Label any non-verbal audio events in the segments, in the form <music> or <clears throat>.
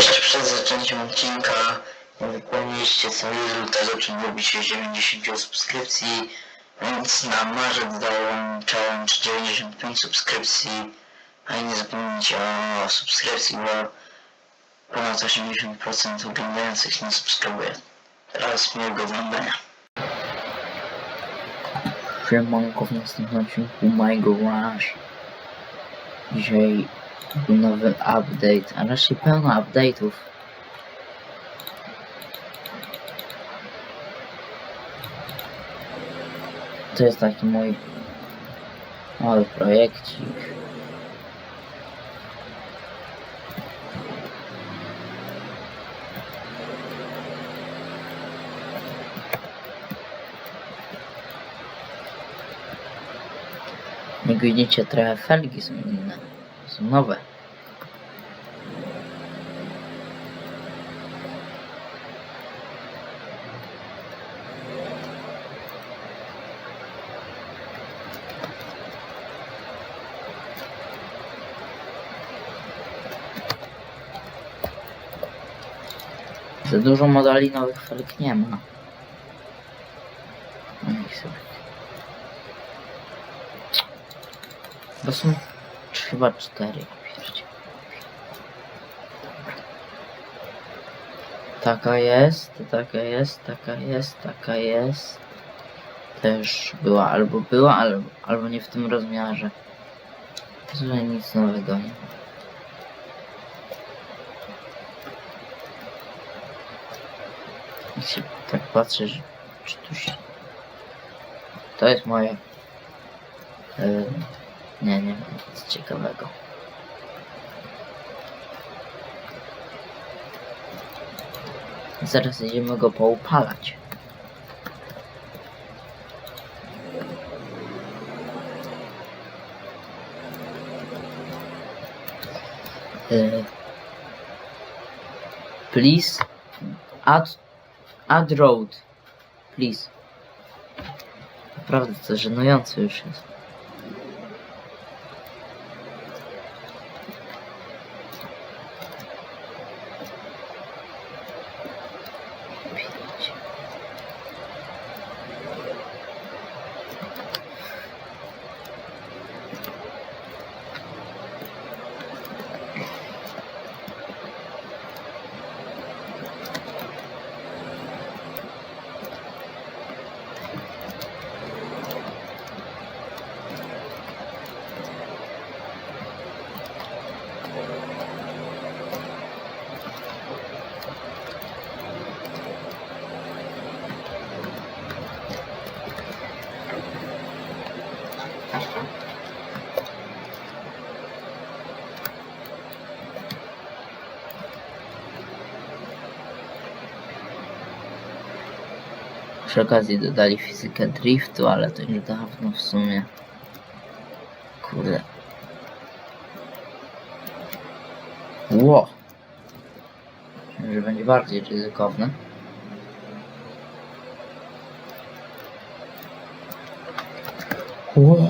Jeszcze przed zaczęciem odcinka wypełniliście sobie tego, czym lubicie 90 subskrypcji, więc na marzec challenge 95 subskrypcji, a nie zapomnijcie o subskrypcji, bo ponad 80% oglądających nie subskrybuje. Teraz miłego oglądania. Siemanko w następnym odcinku My Garage. Dzisiaj nowy update, a raczej pełno update'ów. To jest taki mój mały projekcik. Jak widzicie, trochę felgi są inne. Są nowe. Za dużo modeli nowych felg nie ma. No. To są chyba cztery. Taka jest, taka jest, taka jest, taka jest. Też była, albo była, albo, albo nie w tym rozmiarze. Że nic nowego nie ma. Tak patrzę, że czy tu się... To jest moje... Yy, nie, nie ma nic ciekawego. Zaraz idziemy go poupalać. Yy, please add add road. Please. Naprawdę to żenujące już jest. Przy okazji dodali fizykę driftu, ale to już dawno w sumie. Kurde. Ło! Że będzie bardziej ryzykowne. Ło!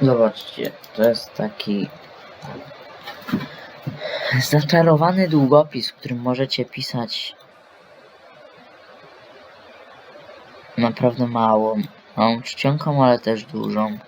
Zobaczcie, to jest taki zaczarowany długopis, którym możecie pisać naprawdę małą, małą czcionką, ale też dużą.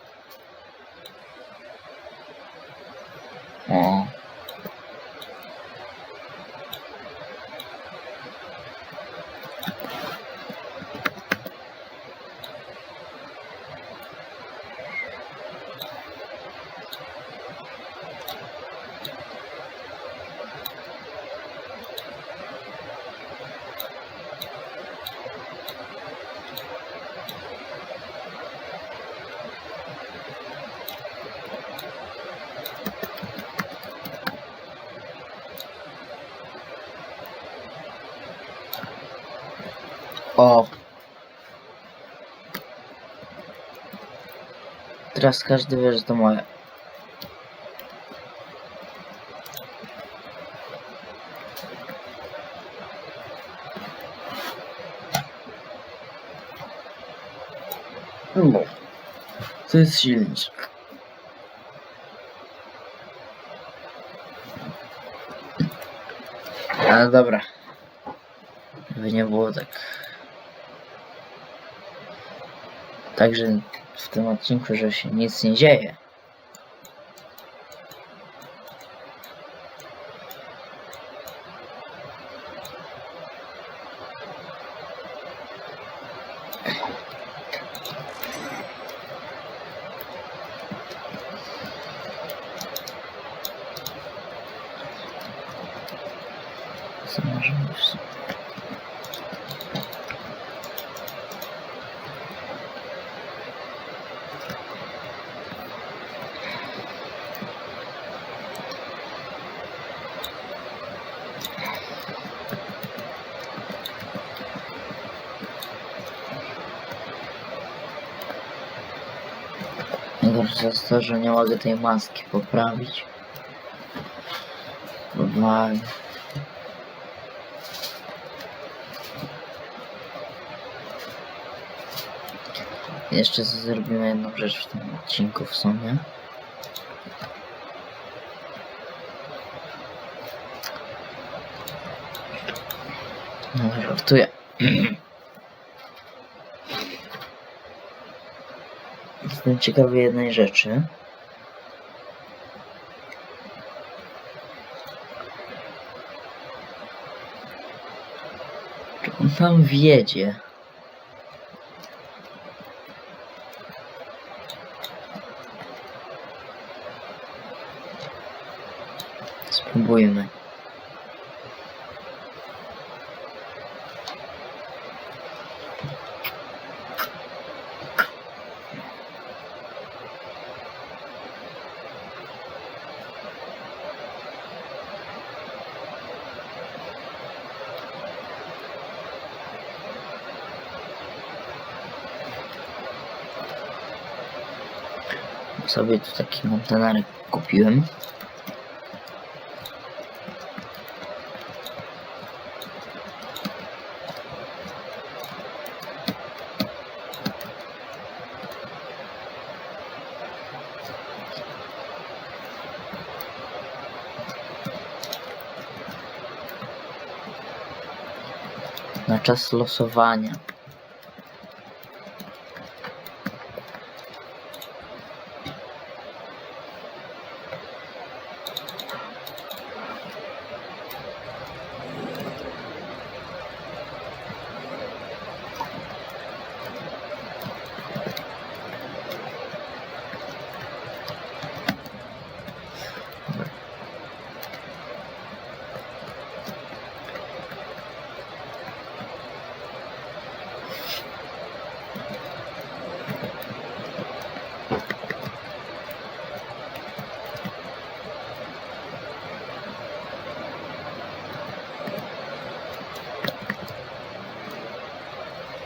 Że to moje. No. To jest silniczek. Ale dobra. Żeby nie było tak. Także w tym odcinku, że się nic nie dzieje. Co możemy w sumie? Jest to, że nie mogę tej maski poprawić. Normalnie. Jeszcze zrobimy jedną rzecz w tym odcinku w sumie. No, żartuję. <clears throat> Jestem ciekawy jednej rzeczy. Czy on tam wiedzie? Spróbujmy. Sobie tu taki kontenerek kupiłem. na czas losowania.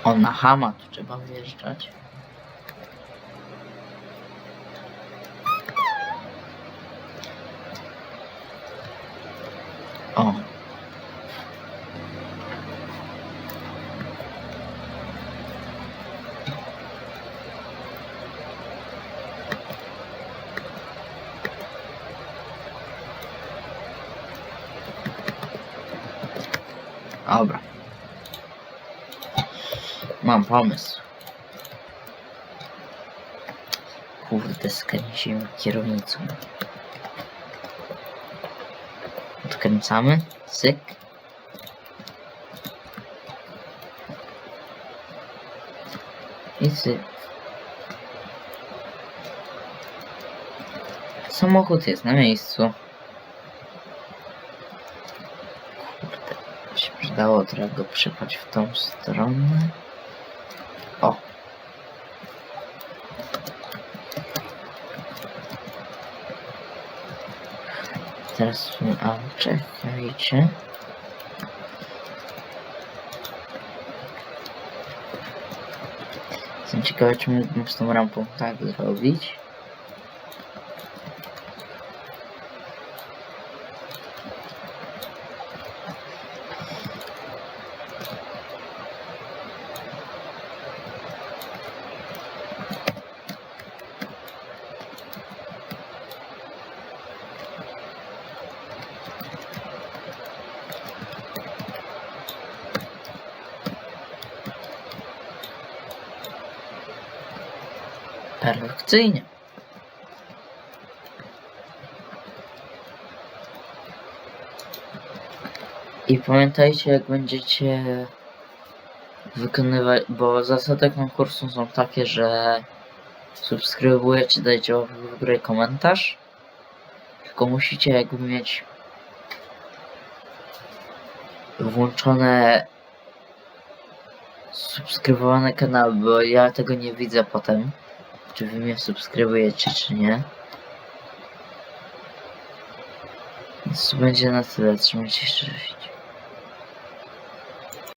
O, na Hama tu trzeba wjeżdżać. O. Dobra. Mam pomysł. Kurde, skręcimy kierownicą. Odkręcamy. Cyk. I cyk. Samochód jest na miejscu. Kurde, się przydało trochę go przypać w tą stronę. teraz... A, czekajcie. Jestem ciekawy, czy mógłbym z tą rampą tak zrobić. Perfekcyjnie. I pamiętajcie, jak będziecie wykonywać, bo zasady konkursu są takie, że subskrybujecie, dajcie łapkę w górę komentarz. Tylko musicie jakby mieć włączone subskrybowane kanały, bo ja tego nie widzę potem czy wy mnie subskrybujecie, czy nie. Więc to będzie na tyle. Trzymajcie się.